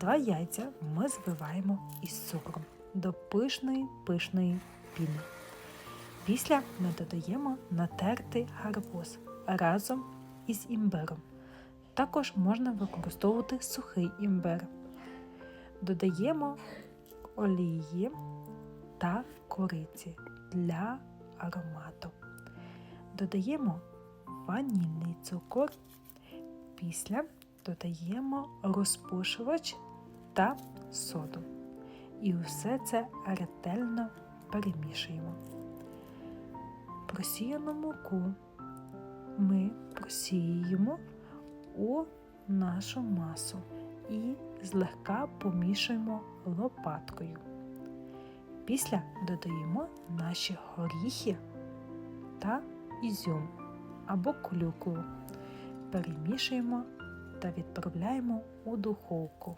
Два яйця ми збиваємо із цукром до пишної пишної піни. Після ми додаємо натертий гарбуз разом із імбиром. Також можна використовувати сухий імбир. Додаємо олії та кориці для аромату. Додаємо ванільний цукор. Після додаємо розпушувач та соду. І все це ретельно перемішуємо. Просіяну муку ми просіюємо у нашу масу і злегка помішуємо лопаткою. Після додаємо наші горіхи та ізюм або клюкву. Перемішуємо та відправляємо у духовку.